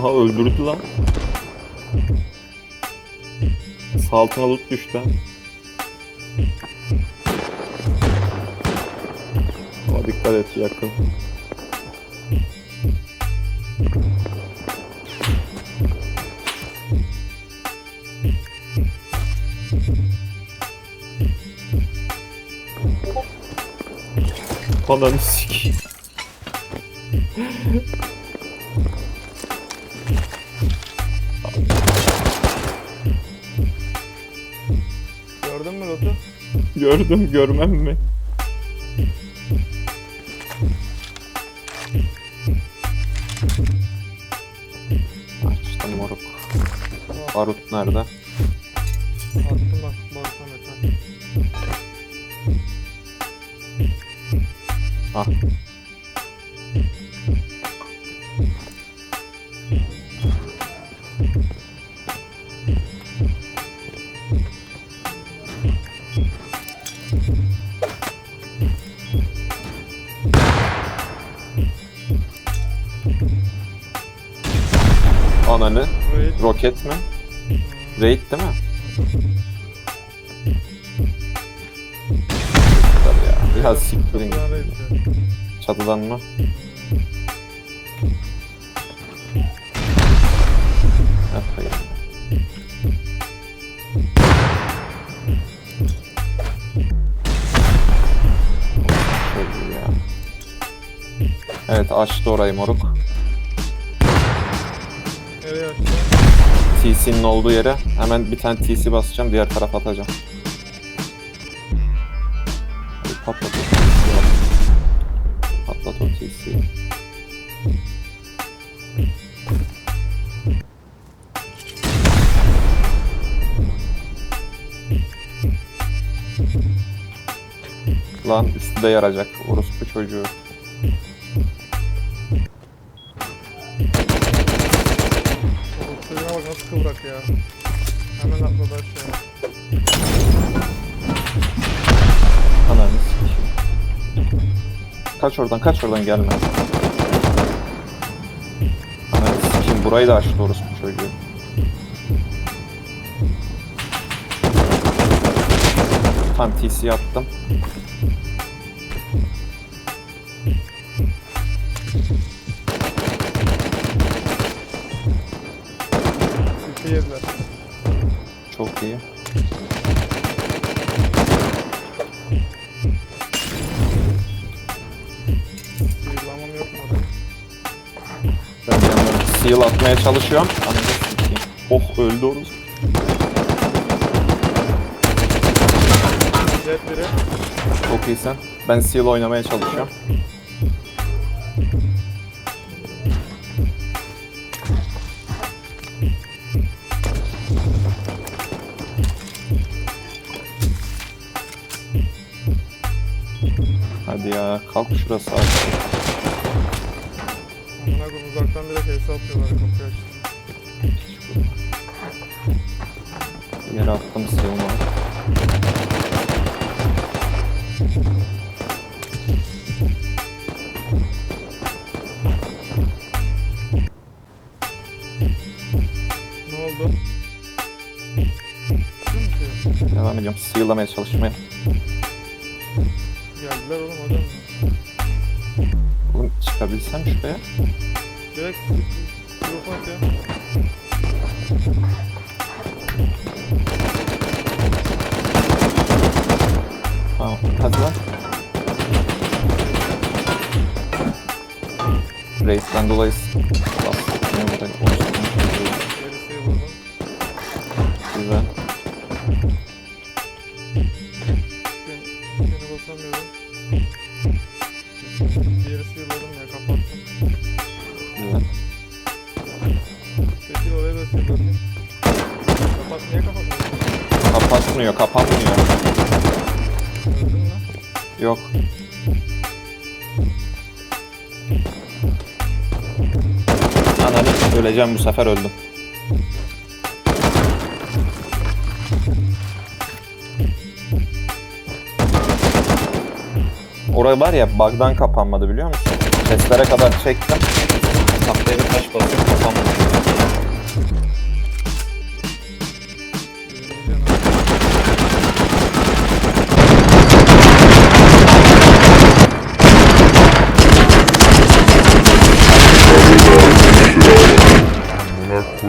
Aha öldürdü lan. Sağ altına loot düştü. ha. Ama dikkat et yakın. Ananı sikeyim. Gördüm görmem mi? Açtım moruk. Barut nerede? Attım bak Barut'a metal. Ah. Ananı. Raid. Roket mi? Raid değil mi? Tabii ya. Biraz siktirin. Çatıdan mı? Ya. Evet açtı orayı moruk. TC'nin olduğu yere hemen bir tane TC basacağım diğer tarafa atacağım. Patlat o TC'yi. Patlat o TC'yi. Lan üstü de yaracak orospu çocuğu. Kıvrak ya. Hemen atladı aşağıya. Ananı sikeyim. Kaç oradan kaç oradan gelme. Ananı sikeyim burayı da açtı orospu çocuğu. Tam TC attım. Yediler. Çok iyi. Sıyırlamam yok mu? Ben yandan seal atmaya çalışıyorum. Oh öldü. Jet biri. Çok iyisin. Ben seal oynamaya çalışıyorum. Hadi ya kalk şurası artık. Amına koyayım uzaktan direkt hesa atıyorlar kapıyı açtı. Yere attım seal'ımı. Ne oldu? Mi ki? Devam ediyorum. Seal'lamaya çalışmaya. Geldiler. Oğlum çıkabilsem şuraya. Direkt grupa atıyor. Tamam. Hadi lan. Reis'ten dolayı bastım. Güzel. Ben seni basamıyorum. Diğeri sıyırladım Öldün mü? Yok. Ananı öleceğim bu sefer öldüm. Orası var ya bug'dan kapanmadı biliyor musun? Seslere kadar çektim. Tahtaya bir taş basıyorum kapanmadı.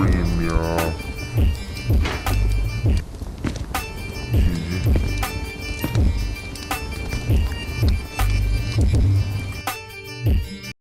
Amına koyayım ya.